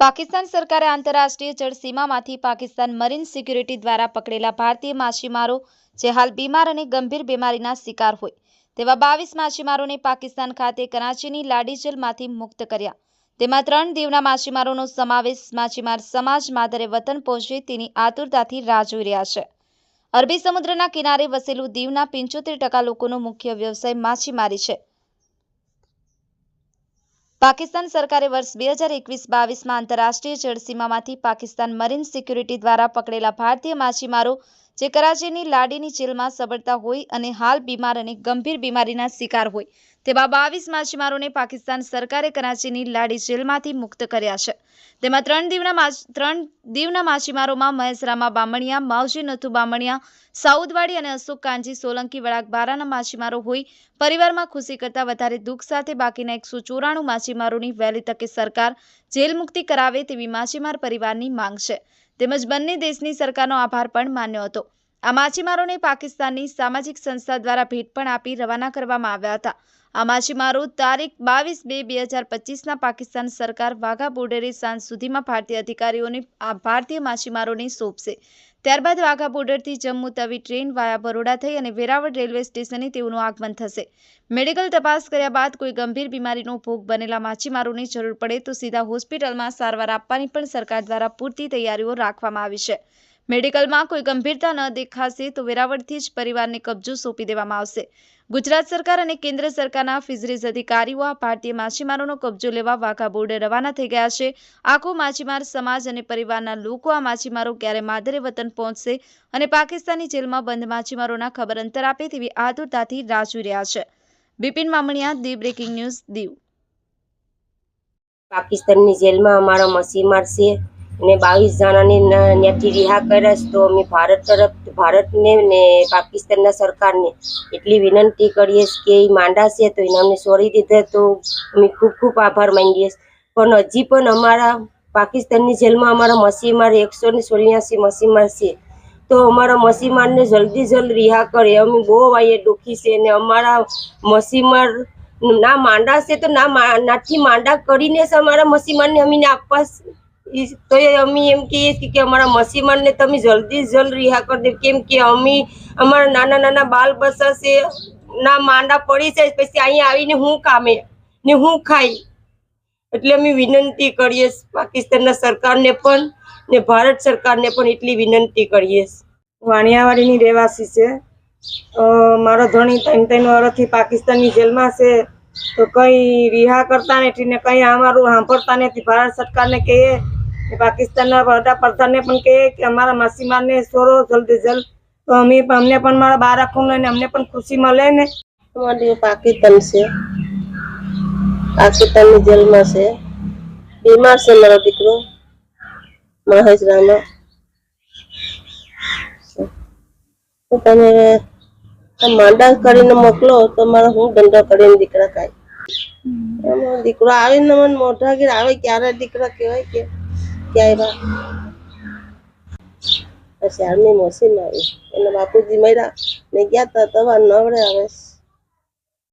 પાકિસ્તાન સરકારે આંતરરાષ્ટ્રીય જળસીમામાંથી Pakistan marine security દ્વારા પકડેલા ભારતીય માછીમારો, જે હાલ બીમાર અને ગંભીર બીમારીના શિકાર હોય, તેવા બાવીસ માછીમારોને પાકિસ્તાન ખાતે કરાચીની લાડી જેલમાંથી મુક્ત કર્યા. તેમાં ત્રણ દીવના માછીમારોનો સમાવેશ માછીમાર સમાજ માદરે વતન પહોંચે તેની આતુરતાથી રાહ જોઈ રહ્યા છે. અરબી સમુદ્રના કિનારે વસેલું દીવના પંચોતેર ટકા લોકોનો મુખ્ય વ્યવસાય માછીમારી છે. પાકિસ્તાન સરકારે વર્ષ બે હજાર એકવીસ બાવીસમાં આંતરરાષ્ટ્રીય જળસીમામાંથી પાકિસ્તાન મરીન સિક્યુરિટી દ્વારા પકડેલા ભારતીય માછીમારો જે કરાચીની લાડીની જેલમાં સબડતા હોય અને હાલ બીમાર અને ગંભીર બીમારીના શિકાર હોય, તેવા બાવીસ માછીમારોને પાકિસ્તાન સરકારે કરાચીની લાડી જેલમાંથી મુક્ત કર્યા છે. તેમાં ત્રણ દીવના ત્રણ દીવના માછીમારોમાં મહેસરામા બામણિયા, માવજી નથુ બામણિયા, સાઉદવાડી અને અશોક કાંજી સોલંકી વળાક બારાના માછીમારો હોય, પરિવારમાં ખુશી કરતાં વધારે દુઃખ સાથે બાકીના એકસો ચોરાણું માછીમારોની વહેલી તકે સરકાર જેલ મુક્તિ કરાવે તેવી માછીમાર પરિવારની માંગ છે. તેમજ બંને દેશની સરકારનો આભાર પણ માન્યો હતો. આ માછીમારોને પાકિસ્તાનની સામાજિક સંસ્થા દ્વારા ભેટ પણ આપી રવાના કરવામાં આવ્યા હતા. આ માછીમારો તારીખ બાવીસ બે બે હજાર પચીસના પાકિસ્તાન સરકાર વાઘા બોર્ડરે સાંજ સુધીમાં ભારતીય અધિકારીઓને આ ભારતીય માછીમારોને સોંપશે. ત્યારબાદ વાઘા બોર્ડરથી જમ્મુ તવી ટ્રેન વાયા બરોડા થઈ અને વેરાવળ રેલવે સ્ટેશને તેઓનું આગમન થશે. મેડિકલ તપાસ કર્યા બાદ કોઈ ગંભીર બીમારીનો ભોગ બનેલા માછીમારોની જરૂર પડે તો સીધા હોસ્પિટલમાં સારવાર આપવાની પણ સરકાર દ્વારા પૂરતી તૈયારીઓ રાખવામાં આવી છે. મેડિકલમાં કોઈ ગંભીરતા ન દેખાશે તો વેરાવળથી જ પરિવારને કબજો સોંપી દેવામાં આવશે. ગુજરાત સરકાર અને કેન્દ્ર સરકારના ફિઝરીઝ અધિકારીઓ આ ભારતીય માછીમારોનો કબજો લેવા વાઘા બોર્ડે રવાના થઈ ગયા છે. આખો માછીમાર સમાજ અને પરિવારના લોકો આ માછીમારો ક્યારે માદરે વતન પહોંચશે અને પાકિસ્તાની જેલમાં બંધ માછીમારોના ખબર અંતર આપે તેવી આતુરતાથી રાહ રહ્યા છે. બિપિન મામણિયા, દી બ્રેકિંગ ન્યૂઝ દીવ. પાકિસ્તાનની જેલમાં અમારો માછીમાર છે. ને બાવીસ જણાને ત્યાંથી રિહા કર્યા તો અમે ભારત તરફ, ભારતને ને પાકિસ્તાનના સરકારને એટલી વિનંતી કરીએ કે એ માંડા છે તો એને અમને છોડી દીધા તો અમે ખૂબ ખૂબ આભાર માંગીએ પણ હજી પણ અમારા પાકિસ્તાનની જેલમાં અમારા મસીમાર એકસો ને ચોર્યાસી મસીમાર છે. તો અમારા મસીમારને જલ્દી, જલ્દ રિહા કરે. અમે બહુ વાઈએ દુઃખી છે ને અમારા મસીમાર ના માંડા છે તો ના, નાથી માંડા કરીને જ અમારા મસીમારને અમીને આપવા તો અમે એમ કહીએ છીએ કે અમારા મસીમારને તમે જલ્દી જલ્દ રિહા કરી દે. કેમ કે અમે અમારા નાના નાના બાલ બસા છે ના માંડા પડી જાય, પછી અહીંયા આવીને હું કામે ને હું ખાઈ? એટલે અમે વિનંતી કરીએ પાકિસ્તાનના સરકારને પણ ને ભારત સરકારને પણ એટલી વિનંતી કરીએ વાણિયાવાડીની રહેવાસી છે. મારો ધણી ત્રણ ત્રણ વર્ષથી પાકિસ્તાનની જેલમાં છે. તો કંઈ રિહા કરતા નથી ને કંઈ અમારું સાંભળતા નથી. ભારત સરકારને કહીએ પાકિસ્તાનના વડાપ્રધાનને પણ કહે કે અમારા માસીમાને છોડો જલ્દી જલ્દ. તો અમે અમને પણ મારા બાળકોને ને અમને પણ ખુશી મળે ને. અમારી પાકિસ્તાન છે. પાકિસ્તાનની જેલમાં છે. બીમાર છે મારો દીકરો. મહેશરામાં તો તમે માંડા કરીને મોકલો તો મારે હું ધંધો કરીને દીકરા ખાય. દીકરો આવીને મને મોઢા ઘેર આવે ક્યારે દીકરા કહેવાય કે ક્યાંય પછી આર્મી મશીન આવી એના બાપુજી મર્યા ને ગયા તા તવા નવડે આવે.